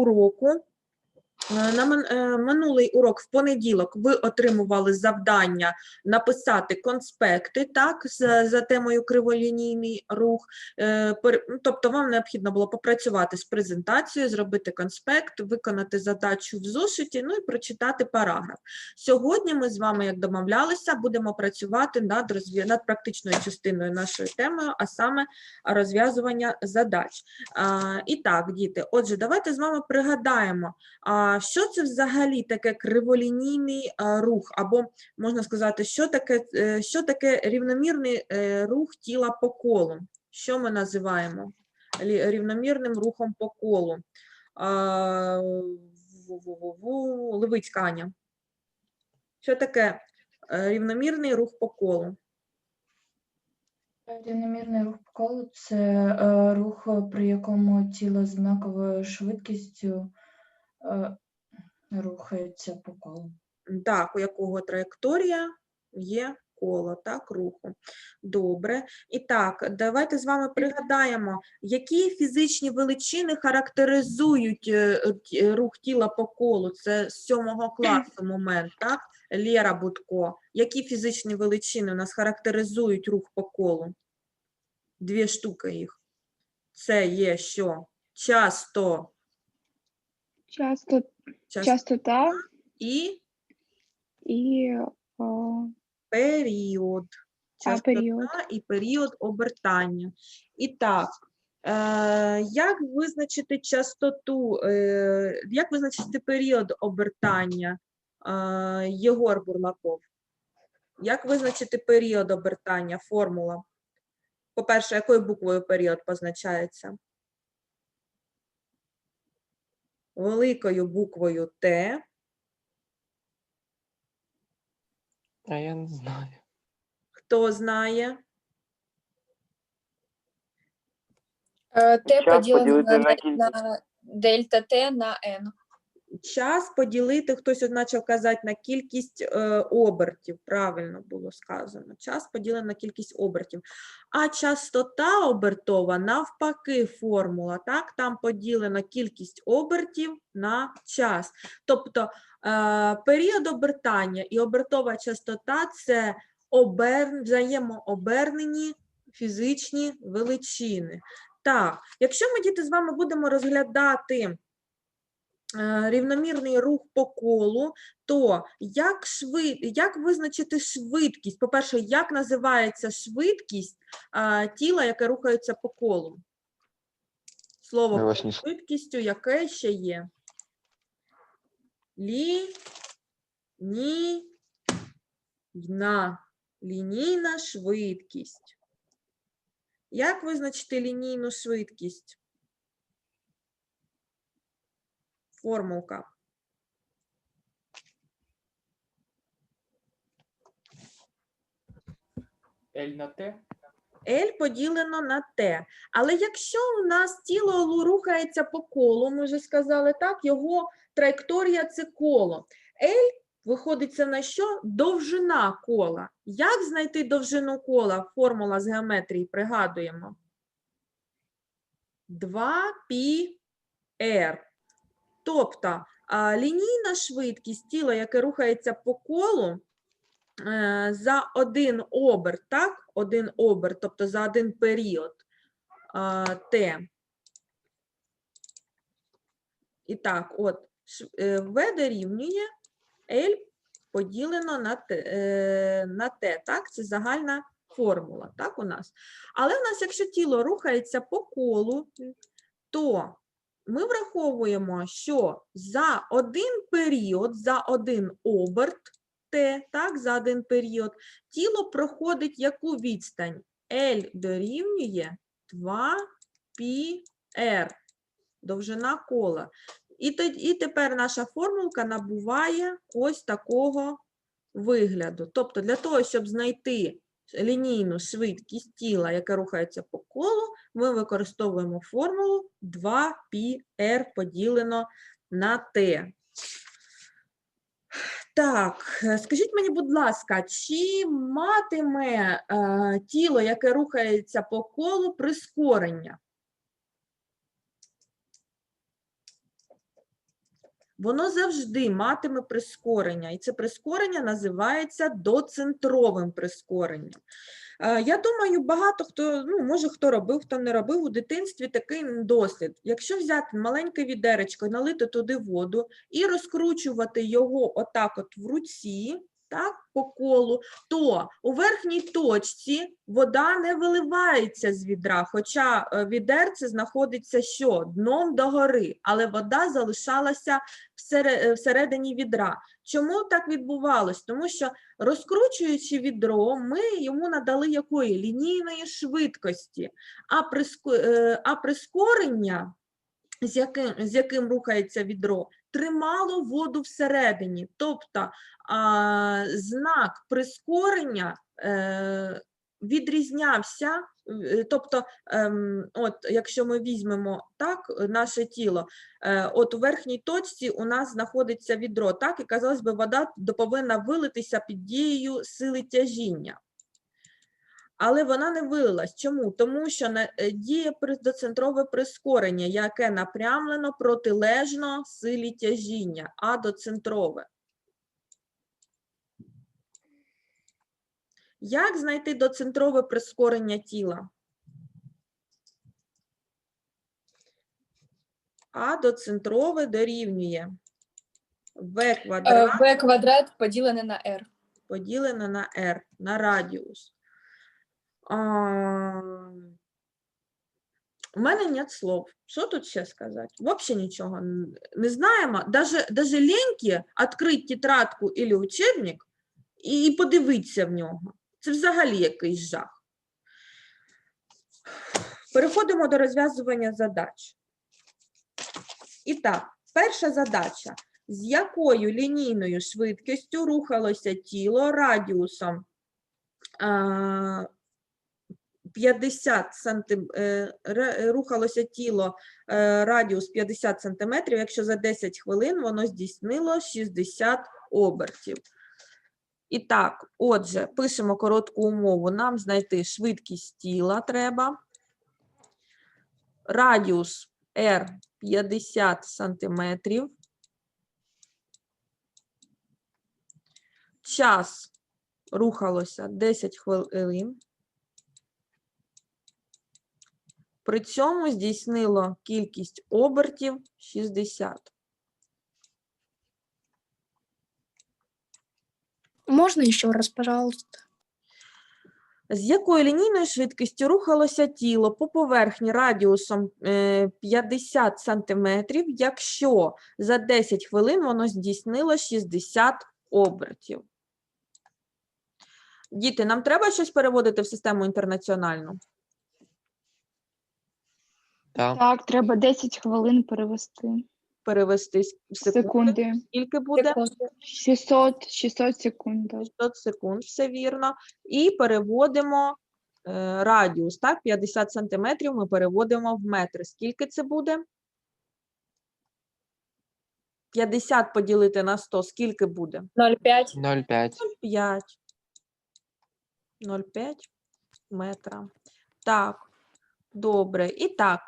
уроку. Е, На е, минулий урок в понеділок ви отримували завдання написати конспекти так, за, за темою криволінійний рух. Е, ну, Тобто вам необхідно було попрацювати з презентацією, зробити конспект, виконати задачу в зошиті, ну і прочитати параграф. Сьогодні ми з вами, як домовлялися, будемо працювати над, розв'я- над практичною частиною нашої теми, а саме розв'язування задач. І так, діти, отже, давайте з вами пригадаємо, що це взагалі таке криволінійний рух, або можна сказати, що таке, е, що таке рівномірний е, рух тіла по колу. Що ми називаємо рівномірним рухом по колу? Левицька Аня. Що таке е, рівномірний рух по колу? Рівномірний рух по колу це рух, при якому тіло з однаковою швидкістю рухається по колу. Так, у якого траєкторія є коло, так, руху. Добре. І так, давайте з вами пригадаємо, які фізичні величини характеризують е, рух тіла по колу. Це з сьомого класу момент, так? Лєра Будко. Які фізичні величини у нас характеризують рух по колу? Дві штуки їх. Це є що? Часто, Часто, часто частота і і о, період. А, період. і період обертання. І так, е, як визначити частоту, е, як визначити період обертання, е, Єгор Бурлаков? Як визначити період обертання, формула? По-перше, якою буквою період позначається? Великою буквою Т. А я не знаю. Хто знає? Е, Т Час поділити на, на кількість. дельта Т на N. Час поділити, хтось почав казати, на кількість е, обертів. Правильно було сказано. Час поділено на кількість обертів. А частота обертова навпаки формула. Так? Там поділено кількість обертів на час. Тобто е, період обертання і обертова частота це обер... взаємообернені фізичні величини. Так, якщо ми діти з вами будемо розглядати рівномірний рух по колу, то як, швид... як визначити швидкість? По-перше, як називається швидкість а, тіла, яке рухається по колу? Слово швидкістю, яке ще є? Лі, ні, на. Лінійна швидкість. Як визначити лінійну швидкість? Формулка. L на T. L поділено на T. Але якщо у нас тіло рухається по колу, ми вже сказали так, його траєкторія це коло. L виходить це на що? Довжина кола. Як знайти довжину кола? Формула з геометрії пригадуємо. 2πr. Тобто лінійна швидкість тіла, яке рухається по колу, е, за один оберт, так? Один оберт, тобто за один період Т. І так, от, е, В дорівнює L поділено е, на Т, так? Це загальна формула, так, у нас. Але у нас, якщо тіло рухається по колу, то ми враховуємо, що за один період, за один оберт Т, так, за один період, тіло проходить яку відстань? L дорівнює 2πr, довжина кола. І, і тепер наша формулка набуває ось такого вигляду. Тобто для того, щоб знайти лінійну швидкість тіла, яке рухається по колу, ми використовуємо формулу 2πr поділено на t. Так, скажіть мені, будь ласка, чи матиме е, тіло, яке рухається по колу, прискорення? Воно завжди матиме прискорення, і це прискорення називається доцентровим прискоренням. Е, Я думаю, багато хто, ну, може, хто робив, хто не робив у дитинстві такий дослід. Якщо взяти маленьке відеречко, налити туди воду і розкручувати його отак от в руці, так, по колу, то у верхній точці вода не виливається з відра, хоча е, відерце знаходиться що? Дном догори, але вода залишалася е, всередині відра. Чому так відбувалось? Тому що розкручуючи відро, ми йому надали якої лінійної швидкості, а, приско- е, а прискорення, з яким, з яким рухається відро, тримало воду всередині. Тобто а, знак прискорення е, відрізнявся. е, Тобто, ем, от, якщо ми візьмемо так, наше тіло, е, от у верхній точці у нас знаходиться відро, так, і казалось би, вода повинна вилитися під дією сили тяжіння. Але вона не вилилась. Чому? Тому що е, діє доцентрове прискорення, яке напрямлено протилежно силі тяжіння, а доцентрове. Як знайти доцентрове прискорення тіла? А доцентрове дорівнює v Е, квадрат В квадрат поділене на R. поділене на r, на радіус. У мене нет слов. Що тут ще сказати? Взагалі нічого не знаємо. Даже, даже ленькі відкрити тетрадку або учебник і, подивитися в нього. Це взагалі якийсь жах. Переходимо до розв'язування задач. І так, перша задача. З якою лінійною швидкістю рухалося тіло радіусом 50 сантим... е, рухалося тіло е, радіус 50 сантиметрів, якщо за 10 хвилин воно здійснило 60 обертів. І так, отже, пишемо коротку умову. Нам знайти швидкість тіла треба. Радіус R 50 сантиметрів. Час рухалося 10 хвилин. При цьому здійснило кількість обертів 60. Можно еще раз, пожалуйста? З якою лінійною швидкістю рухалося тіло по поверхні радіусом е, 50 см, якщо за 10 хвилин воно здійснило 60 обертів? Діти, нам треба щось переводити в систему інтернаціональну? Так. Так, треба 10 хвилин перевести. Перевести с- в секунди. Секунди. Скільки буде? 600, 600 секунд. так. 600 секунд, все вірно. І переводимо е, радіус, так, 50 сантиметрів ми переводимо в метри. Скільки це буде? 50 поділити на 100, скільки буде? 0,5. 0,5. 0,5. 0,5 метра. Так, добре. І так,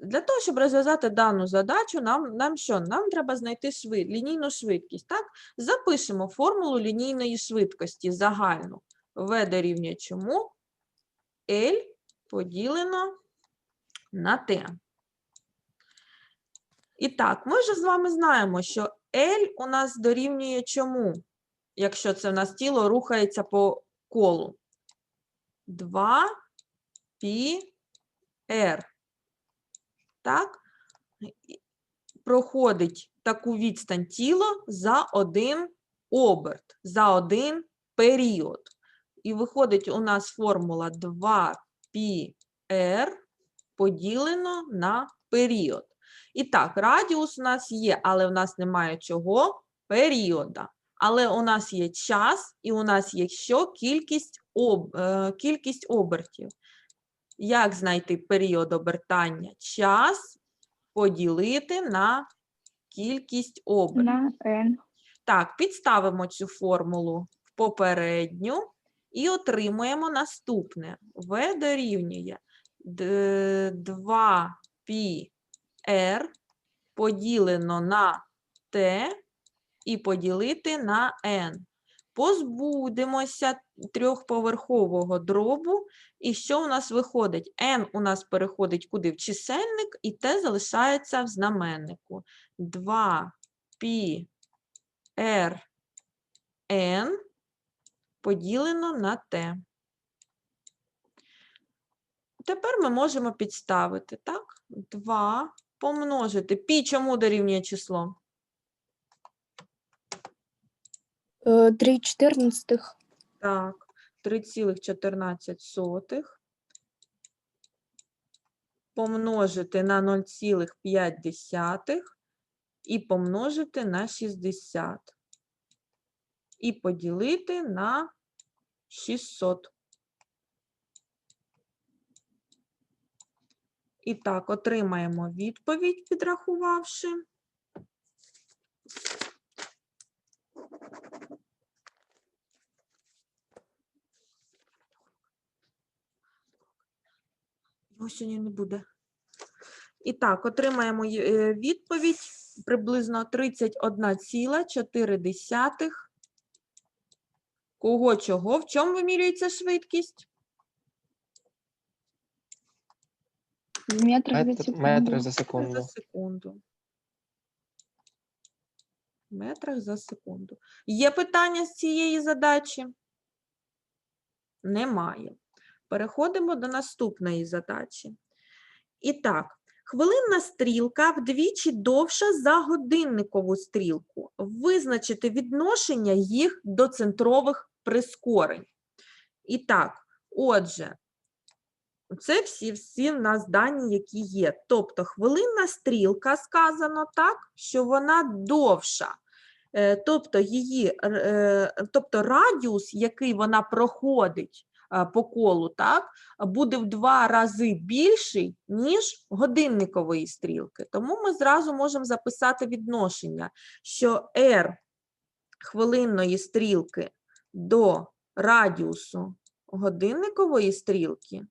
для того, щоб розв'язати дану задачу, нам, нам що? Нам треба знайти швид, лінійну швидкість. Так? Запишемо формулу лінійної швидкості загальну. В дорівнює чому? L поділено на T. І так, ми вже з вами знаємо, що L у нас дорівнює чому? Якщо це в нас тіло рухається по колу. 2 π r. Так? Проходить таку відстань тіло за один оберт, за один період. І виходить у нас формула 2 π r поділено на період. І так, радіус у нас є, але в нас немає чого? Періода. Але у нас є час, і у нас є що? Кількість, об, е, кількість обертів. Як знайти період обертання? Час поділити на кількість обертів. На N. Так, підставимо цю формулу в попередню і отримуємо наступне. В дорівнює 2 π r поділено на t і поділити на n. Позбудемося трьохповерхового дробу. І що у нас виходить? n у нас переходить куди? В чисельник, і t залишається в знаменнику. 2 π r n поділено на t. Тепер ми можемо підставити, так? 2 помножити. Пі чому дорівнює число? Е, Три чотирнадцятих. Так, 3,14 помножити на 0,5 і помножити на 60. І поділити на 600. І так, отримаємо відповідь, підрахувавши. Його сьогодні не буде. І так, отримаємо е, відповідь приблизно 31,4. Кого чого? В чому вимірюється швидкість? В метрах за Метр, секунду. метри за За секунду. секунду. В метрах за секунду. Є питання з цієї задачі? Немає. Переходимо до наступної задачі. І так, хвилинна стрілка вдвічі довша за годинникову стрілку. Визначити відношення їх до центрових прискорень. І так, отже, це всі, всі в нас дані, які є. Тобто хвилинна стрілка сказано так, що вона довша. Е, Тобто її, е, тобто радіус, який вона проходить е, по колу, так, буде в два рази більший, ніж годинникової стрілки. Тому ми зразу можемо записати відношення, що r хвилинної стрілки до радіусу годинникової стрілки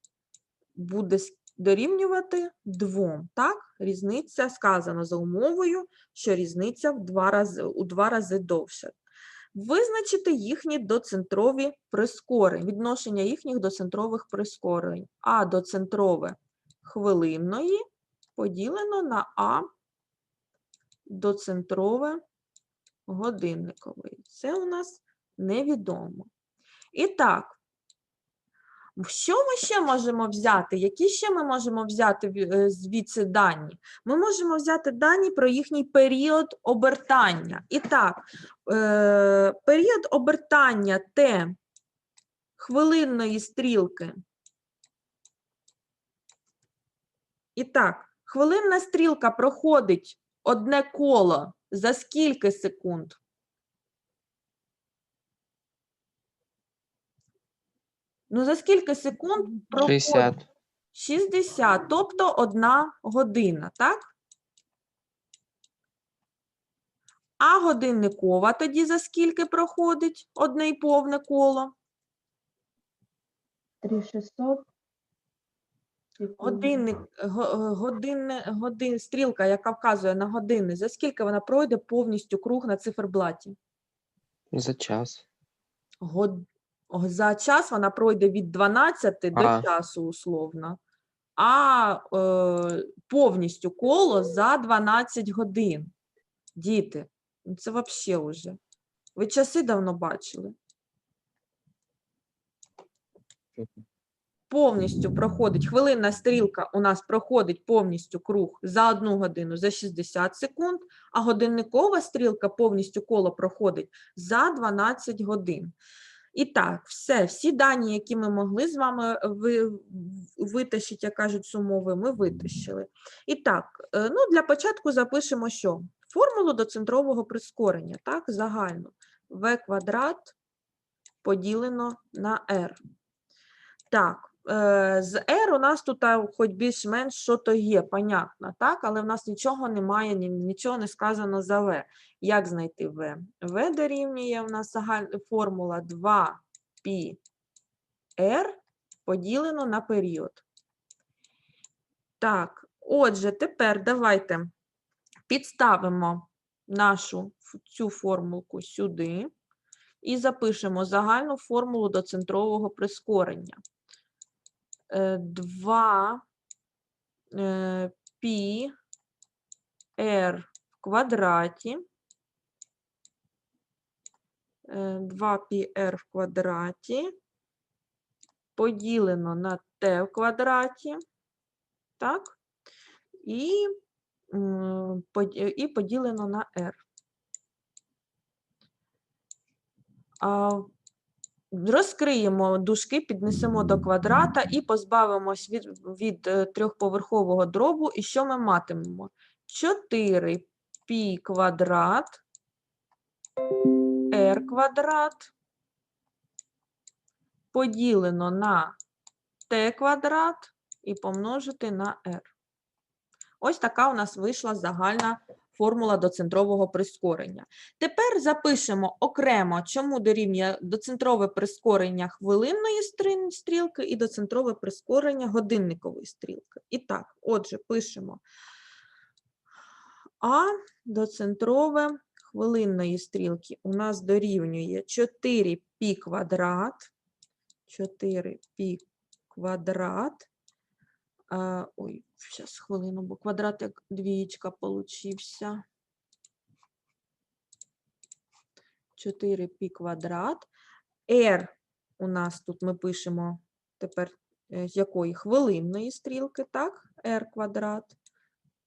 буде дорівнювати 2. Так? Різниця сказано за умовою, що різниця в два рази, у два рази довше. Визначити їхні доцентрові прискорення, відношення їхніх доцентрових прискорень. А доцентрове хвилинної поділено на А доцентрове годинникової. Це у нас невідомо. І так, що ми ще можемо взяти? Які ще ми можемо взяти е, звідси дані? Ми можемо взяти дані про їхній період обертання. І так, е, період обертання Т хвилинної стрілки. І так, хвилинна стрілка проходить одне коло за скільки секунд? Ну, за скільки секунд проходить? 60. 60, тобто одна година, так? А годинникова тоді за скільки проходить одне й повне коло? 3600. Годинник, годинне, годин, стрілка, яка вказує на години, за скільки вона пройде повністю круг на циферблаті? За час. Год... За час вона пройде від 12 до часу условно, а е, повністю коло за 12 годин. Діти, ну це взагалі вже. Ви часи давно бачили? Повністю проходить, хвилинна стрілка у нас проходить повністю круг за одну годину за 60 секунд, а годинникова стрілка повністю коло проходить за 12 годин. І так, все, всі дані, які ми могли з вами ви, витащити, як кажуть, з умови, ми витащили. І так, е, ну, для початку запишемо що? Формулу доцентрового прискорення, так, загально. В квадрат поділено на r. Так, е, з r у нас тут хоч більш-менш що то є, понятно, так, але в нас нічого немає, нічого не сказано за v. Як знайти v? v дорівнює у нас формула 2 π r поділено на період. Так, отже, тепер давайте Підставимо нашу цю формулку сюди і запишемо загальну формулу до центрового прискорення. 2 пі r в квадраті 2 пі r в квадраті поділено на t в квадраті, так? І, і поділено на r. А, Розкриємо дужки, піднесемо до квадрата і позбавимось від, від е, трьохповерхового дробу. І що ми матимемо? 4 пі квадрат r квадрат поділено на t квадрат і помножити на r. Ось така у нас вийшла загальна формула доцентрового прискорення. Тепер запишемо окремо, чому дорівнює доцентрове прискорення хвилинної стрілки і доцентрове прискорення годинникової стрілки. І так, отже, пишемо А доцентрове хвилинної стрілки у нас дорівнює 4 пі квадрат, 4 пі квадрат. Ой, зараз хвилину, бо квадрат як двієчка получився. 4 пі квадрат. R у нас тут ми пишемо тепер е, з якої хвилинної стрілки, так? R квадрат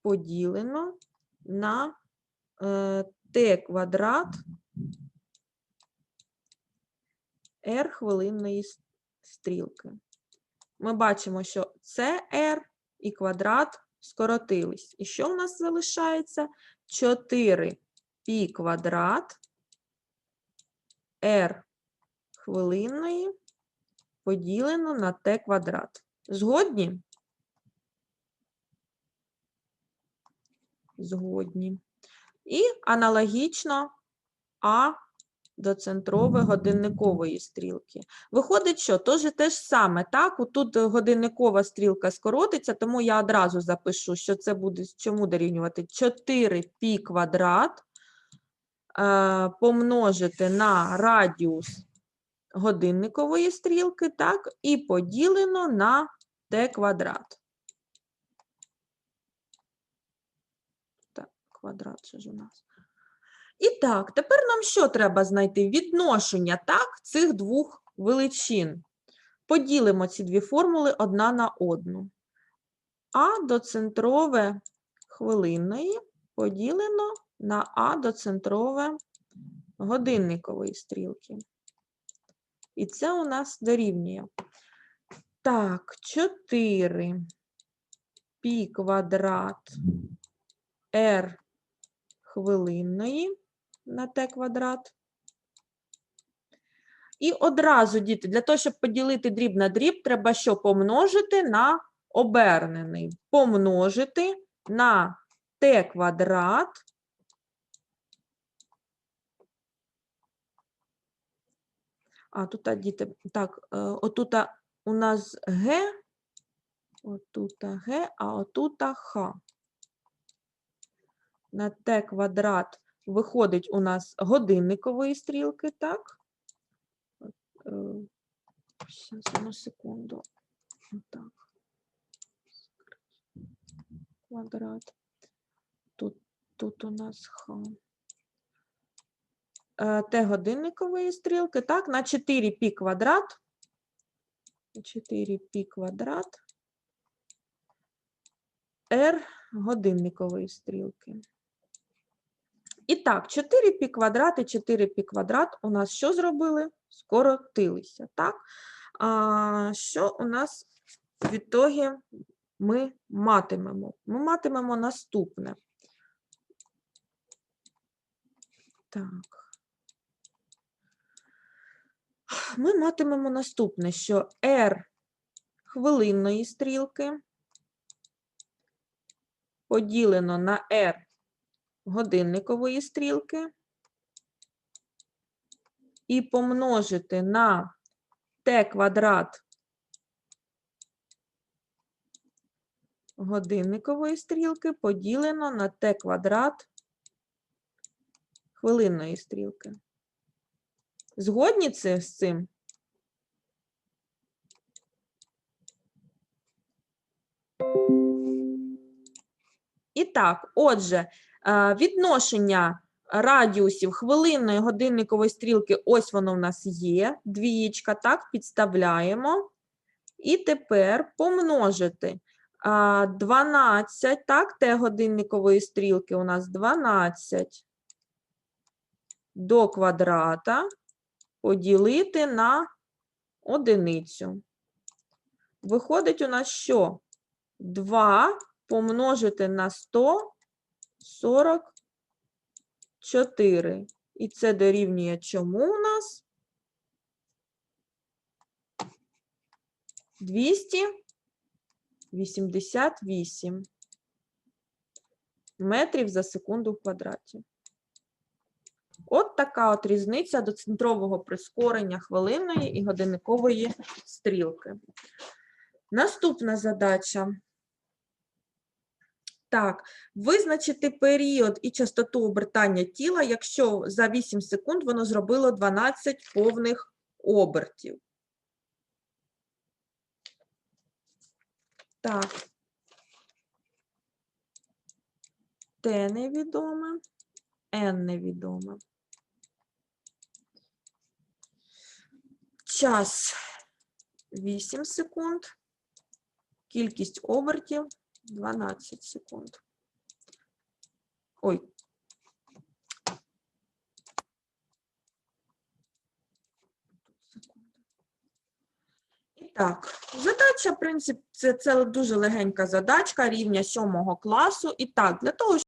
поділено на е, t квадрат r хвилинної стрілки. Ми бачимо, що це r і квадрат скоротились. І що в нас залишається? 4 пі квадрат r хвилинної поділено на t квадрат. Згодні? Згодні. І аналогічно А до центрової годинникової стрілки. Виходить, що теж те ж саме, так? Тут годинникова стрілка скоротиться, тому я одразу запишу, що це буде чому дорівнювати 4 пі квадрат е, помножити на радіус годинникової стрілки, так, і поділено на t квадрат. Так, квадрат це ж у нас. І так, тепер нам що треба знайти? Відношення так, цих двох величин. Поділимо ці дві формули одна на одну. А доцентрове хвилинної поділено на А доцентрове годинникової стрілки. І це у нас дорівнює. Так, 4 пі квадрат r хвилинної на t квадрат. І одразу, діти, для того, щоб поділити дріб на дріб, треба що помножити на обернений. Помножити на t квадрат А тут, діти, так, е, отут у нас Г, отут Г, а отут Х. На Т квадрат виходить у нас годинникової стрілки, так? Зараз, одну секунду. Отак. Квадрат. Тут, тут у нас Х. Е, Т годинникової стрілки, так, на 4 пі квадрат. 4 пі квадрат. R годинникової стрілки. І так, 4 пі квадрат і 4 пі квадрат у нас що зробили? Скоротилися, так? А, що у нас в ітогі ми матимемо? Ми матимемо наступне. Так. Ми матимемо наступне, що R хвилинної стрілки поділено на R годинникової стрілки і помножити на t квадрат годинникової стрілки поділено на t квадрат хвилинної стрілки. Згодні це з цим? І так, отже, відношення радіусів хвилинної годинникової стрілки, ось воно в нас є, двієчка, так, підставляємо. І тепер помножити 12, так, те годинникової стрілки у нас 12 до квадрата поділити на одиницю. Виходить у нас що? 2 помножити на 144. І це дорівнює чому у нас? 288 метрів за секунду в квадраті. От така от різниця до центрового прискорення хвилинної і годинникової стрілки. Наступна задача. Так, визначити період і частоту обертання тіла, якщо за 8 секунд воно зробило 12 повних обертів. Так. Т невідоме, Н невідоме. Час 8 секунд. Кількість обертів 12 секунд. Ой. Так, задача, в принципі, це, це дуже легенька задачка рівня 7 класу. І так, для того,